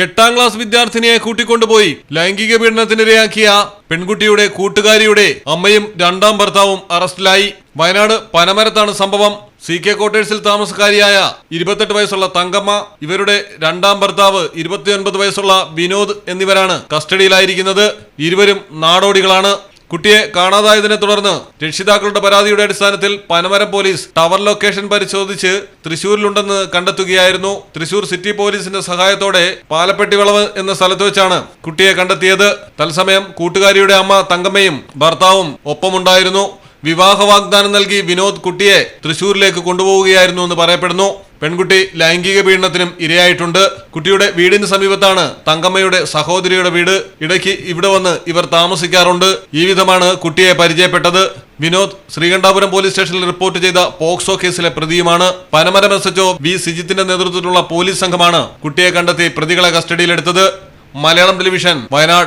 എട്ടാം ക്ലാസ് വിദ്യാർത്ഥിനിയെ കൂട്ടിക്കൊണ്ടുപോയി ലൈംഗിക പീഡനത്തിനിരയാക്കിയ പെൺകുട്ടിയുടെ കൂട്ടുകാരിയുടെ അമ്മയും രണ്ടാം ഭർത്താവും അറസ്റ്റിലായി. വയനാട് പനമരത്താണ് സംഭവം. സി കെ ക്വാർട്ടേഴ്സിൽ താമസക്കാരിയായ ഇരുപത്തെട്ട് വയസ്സുള്ള തങ്കമ്മ ഇവരുടെ രണ്ടാം ഭർത്താവ് ഇരുപത്തിയൊൻപത് വയസ്സുള്ള വിനോദ് എന്നിവരാണ് കസ്റ്റഡിയിലായിരിക്കുന്നത്. ഇരുവരും നാടോടികളാണ്. കുട്ടിയെ കാണാതായതിനെ തുടർന്ന് രക്ഷിതാക്കളുടെ പരാതിയുടെ അടിസ്ഥാനത്തിൽ പനമരം പോലീസ് ടവർ ലൊക്കേഷൻ പരിശോധിച്ച് തൃശൂരിലുണ്ടെന്ന് കണ്ടെത്തുകയായിരുന്നു. തൃശൂർ സിറ്റി പോലീസിന്റെ സഹായത്തോടെ പാലപ്പെട്ടി വളവ് എന്ന സ്ഥലത്ത് വെച്ചാണ് കുട്ടിയെ കണ്ടെത്തിയത്. തത്സമയം കൂട്ടുകാരിയുടെ അമ്മ തങ്കമ്മയും ഭർത്താവും ഒപ്പമുണ്ടായിരുന്നു. വിവാഹ വാഗ്ദാനം നൽകി വിനോദ് കുട്ടിയെ തൃശൂരിലേക്ക് കൊണ്ടുപോവുകയായിരുന്നു എന്ന് പറയപ്പെടുന്നു. പെൺകുട്ടി ലൈംഗിക പീഡനത്തിനും ഇരയായിട്ടുണ്ട്. കുട്ടിയുടെ വീടിന് സമീപത്താണ് തങ്കമ്മയുടെ സഹോദരിയുടെ വീട്. ഇടയ്ക്ക് ഇവിടെ വന്ന് ഇവർ താമസിക്കാറുണ്ട്. ഈ വിധമാണ് കുട്ടിയെ പരിചയപ്പെട്ടത്. വിനോദ് ശ്രീകണ്ഠാപുരം പോലീസ് സ്റ്റേഷനിൽ റിപ്പോർട്ട് ചെയ്ത പോക്സോ കേസിലെ പ്രതിയുമാണ്. Panamaram S H O V സിജിത്തിന്റെ നേതൃത്വത്തിലുള്ള പോലീസ് സംഘമാണ് കുട്ടിയെ കണ്ടെത്തി പ്രതികളെ കസ്റ്റഡിയിലെടുത്തത്. മലയാളം ടെലിവിഷൻ വയനാട്.